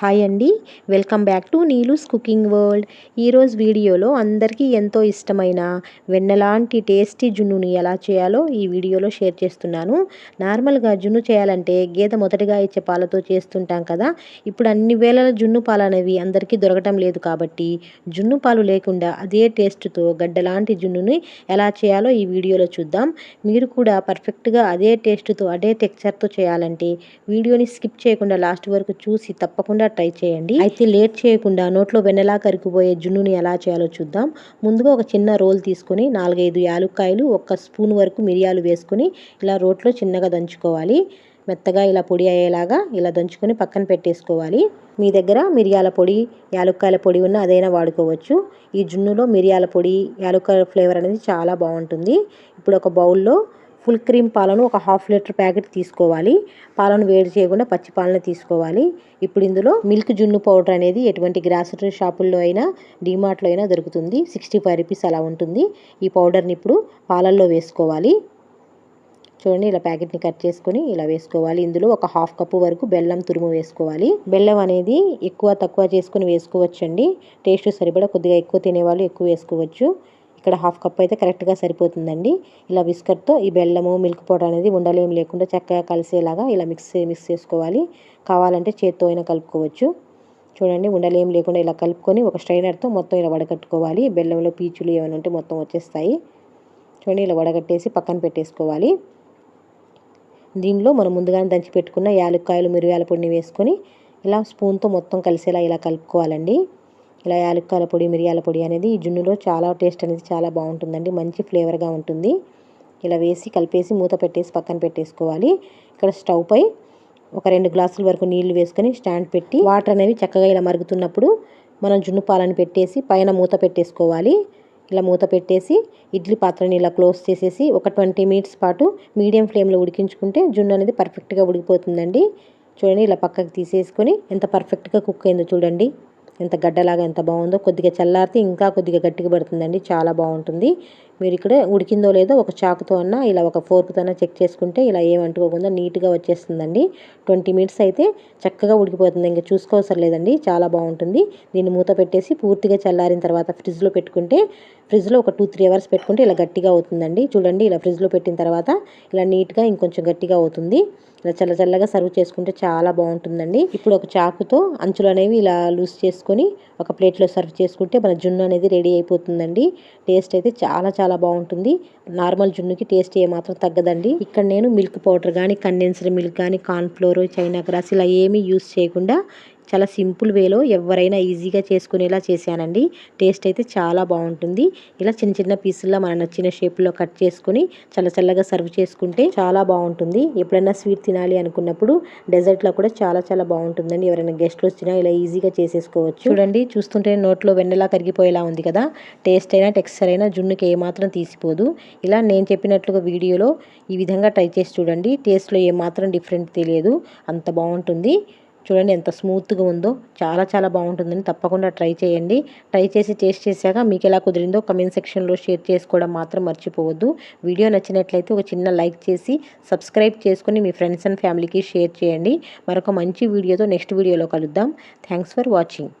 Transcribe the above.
Hi అండి. Welcome back to Neelu's cooking world. ఈరోజు వీడియోలో అందరికీ ఎంతో ఇష్టమైన వెన్నలాంటి టేస్టీ జున్నుని ఎలా చేయాలో ఈ వీడియోలో షేర్ చేస్తున్నాను. నార్మల్గా జున్ను చేయాలంటే గేదె మొదటిగా ఇచ్చే పాలతో చేస్తుంటాం కదా. ఇప్పుడు అన్ని వేళల జున్ను పాలు అనేవి అందరికీ దొరకటం లేదు కాబట్టి జున్ను పాలు లేకుండా అదే టేస్ట్తో గడ్డలాంటి జున్నుని ఎలా చేయాలో ఈ వీడియోలో చూద్దాం. మీరు కూడా పర్ఫెక్ట్గా అదే టేస్ట్తో అదే టెక్చర్తో చేయాలంటే వీడియోని స్కిప్ చేయకుండా లాస్ట్ వరకు చూసి తప్పకుండా ట్రై చేయండి. అయితే లేట్ చేయకుండా నోట్లో వెన్నెలా కరిగిపోయే జున్నుని ఎలా చేయాలో చూద్దాం. ముందుగా ఒక చిన్న రోల్ తీసుకొని నాలుగైదు యాలుక్కాయలు ఒక స్పూన్ వరకు మిరియాలు వేసుకొని ఇలా రోట్లో చిన్నగా దంచుకోవాలి. మెత్తగా ఇలా పొడి అయ్యేలాగా ఇలా దంచుకొని పక్కన పెట్టేసుకోవాలి. మీ దగ్గర మిరియాల పొడి యాలుక్కాయల పొడి ఉన్న అదైనా వాడుకోవచ్చు. ఈ జున్నులో మిరియాల పొడి యాలుక్కాయల ఫ్లేవర్ అనేది చాలా బాగుంటుంది. ఇప్పుడు ఒక బౌల్లో ఫుల్ క్రీమ్ పాలను ఒక హాఫ్ లీటర్ ప్యాకెట్ తీసుకోవాలి. పాలను వేడి చేయకుండా పచ్చి పాలను తీసుకోవాలి. ఇప్పుడు ఇందులో మిల్క్ జున్ను పౌడర్ అనేది ఎటువంటి గ్రాసరీ షాపుల్లో అయినా డీమార్ట్లో అయినా దొరుకుతుంది. సిక్స్టీ ఫైవ్ రూపీస్ అలా ఉంటుంది. ఈ పౌడర్ని ఇప్పుడు పాలల్లో వేసుకోవాలి. చూడండి ఇలా ప్యాకెట్ని కట్ చేసుకొని ఇలా వేసుకోవాలి. ఇందులో ఒక హాఫ్ కప్పు వరకు బెల్లం తురుము వేసుకోవాలి. బెల్లం అనేది ఎక్కువ తక్కువ చేసుకుని వేసుకోవచ్చండి. టేస్ట్ సరిపడా కొద్దిగా ఎక్కువ తినేవాళ్ళు ఎక్కువ వేసుకోవచ్చు. ఇక్కడ హాఫ్ కప్ అయితే కరెక్ట్గా సరిపోతుందండి. ఇలా విస్కర్తో ఈ బెల్లము మిల్క్ పౌడర్ అనేది ఉండలేం లేకుండా చక్కగా కలిసేలాగా ఇలా మిక్స్ మిక్స్ చేసుకోవాలి. కావాలంటే చేత్తో అయినా కలుపుకోవచ్చు. చూడండి ఉండలేం లేకుండా ఇలా కలుపుకొని ఒక స్ట్రైనర్తో మొత్తం ఇలా వడగట్టుకోవాలి. బెల్లంలో పీచులు ఏమైనా ఉంటే మొత్తం వచ్చేస్తాయి. చూడండి ఇలా వడగట్టేసి పక్కన పెట్టేసుకోవాలి. దీనిలో మనం ముందుగానే దంచి పెట్టుకున్న యాలక్కాయలు మిరియాల పొడిని వేసుకొని ఇలా స్పూన్తో మొత్తం కలిసేలా ఇలా కలుపుకోవాలండి. ఇలా యాలక్కాయల పొడి మిరియాల పొడి అనేది ఈ జున్నులో చాలా టేస్ట్ అనేది చాలా బాగుంటుందండి. మంచి ఫ్లేవర్గా ఉంటుంది. ఇలా వేసి కలిపేసి మూత పెట్టేసి పక్కన పెట్టేసుకోవాలి. ఇక్కడ స్టవ్ పై ఒక రెండు గ్లాసుల వరకు నీళ్ళు వేసుకొని స్టాండ్ పెట్టి వాటర్ అనేవి చక్కగా ఇలా మరుగుతున్నప్పుడు మనం జున్ను పాలను పెట్టేసి పైన మూత పెట్టేసుకోవాలి. ఇలా మూత పెట్టేసి ఇడ్లీ పాత్రని ఇలా క్లోజ్ చేసేసి ఒక ట్వంటీ మినిట్స్ పాటు మీడియం ఫ్లేమ్లో ఉడికించుకుంటే జున్ను అనేది పర్ఫెక్ట్గా ఉడికిపోతుందండి. చూడండి ఇలా పక్కకు తీసేసుకొని ఎంత పర్ఫెక్ట్గా కుక్ అయిందో చూడండి. ఎంత గడ్డలాగా ఎంత బాగుందో కొద్దిగా చల్లారితే ఇంకా కొద్దిగా గట్టిగా పడుతుందండి. చాలా బాగుంటుంది. మీరు ఇక్కడ ఉడికిందో లేదో ఒక చాకుతో అన్నా ఇలా ఒక ఫోర్క్తో చెక్ చేసుకుంటే ఇలా ఏం అంటుకోకుండా నీట్గా వచ్చేస్తుందండి. ట్వంటీ మినిట్స్ అయితే చక్కగా ఉడికిపోతుంది. ఇంకా చూసుకోవసరం లేదండి చాలా బాగుంటుంది. దీన్ని మూత పెట్టేసి పూర్తిగా చల్లారిన తర్వాత ఫ్రిడ్జ్లో పెట్టుకుంటే ఫ్రిడ్జ్లో ఒక టూ త్రీ అవర్స్ పెట్టుకుంటే ఇలా గట్టిగా అవుతుందండి. చూడండి ఇలా ఫ్రిడ్జ్లో పెట్టిన తర్వాత ఇలా నీట్గా ఇంకొంచెం గట్టిగా అవుతుంది. ఇలా చల్ల చల్లగా సర్వ్ చేసుకుంటే చాలా బాగుంటుందండి. ఇప్పుడు ఒక చాకుతో అంచులు అనేవి ఇలా లూజ్ చేసుకొని ఒక ప్లేట్లో సర్వ్ చేసుకుంటే మన జున్ను అనేది రెడీ అయిపోతుందండి. టేస్ట్ అయితే చాలా చాలా బాగుంటుంది. నార్మల్ జున్నుకి టేస్ట్ ఏమాత్రం తగ్గదండి. ఇక్కడ నేను మిల్క్ పౌడర్ కానీ కండెన్స్డ్ మిల్క్ కానీ కార్న్ఫ్లోర్ చైనా గ్రాస్ ఇలా ఏమీ యూస్ చేయకుండా చాలా సింపుల్ వేలో ఎవరైనా ఈజీగా చేసుకునేలా చేశానండి. టేస్ట్ అయితే చాలా బాగుంటుంది. ఇలా చిన్న చిన్న పీసుల్లో మన నచ్చిన షేప్లో కట్ చేసుకుని చల్ల చల్లగా సర్వ్ చేసుకుంటే చాలా బాగుంటుంది. ఎప్పుడైనా స్వీట్ తినాలి అనుకున్నప్పుడు డెజర్ట్లో కూడా చాలా చాలా బాగుంటుందండి. ఎవరైనా గెస్ట్లు వచ్చినా ఇలా ఈజీగా చేసేసుకోవచ్చు. చూడండి చూస్తుంటే నోట్లో వెన్నెలా కరిగిపోయేలా ఉంది కదా. టేస్ట్ అయినా టెక్స్చర్ అయినా జున్నుకి ఏమాత్రం తీసిపోదు. ఇలా నేను చెప్పినట్లుగా వీడియోలో ఈ విధంగా ట్రై చేసి చూడండి. టేస్ట్లో ఏమాత్రం డిఫరెంట్ తెలియదు. అంత బాగుంటుంది. చూడండి ఎంత స్మూత్గా ఉందో. చాలా చాలా బాగుంటుందని తప్పకుండా ట్రై చేయండి. ట్రై చేసి టేస్ట్ చేశాక మీకు ఎలా కుదిరిందో కమెంట్ సెక్షన్లో షేర్ చేసుకోవడం మాత్రం మర్చిపోవద్దు. వీడియో నచ్చినట్లయితే ఒక చిన్న లైక్ చేసి సబ్స్క్రైబ్ చేసుకుని మీ ఫ్రెండ్స్ అండ్ ఫ్యామిలీకి షేర్ చేయండి. మరొక మంచి వీడియోతో నెక్స్ట్ వీడియోలో కలుద్దాం. Thanks for watching.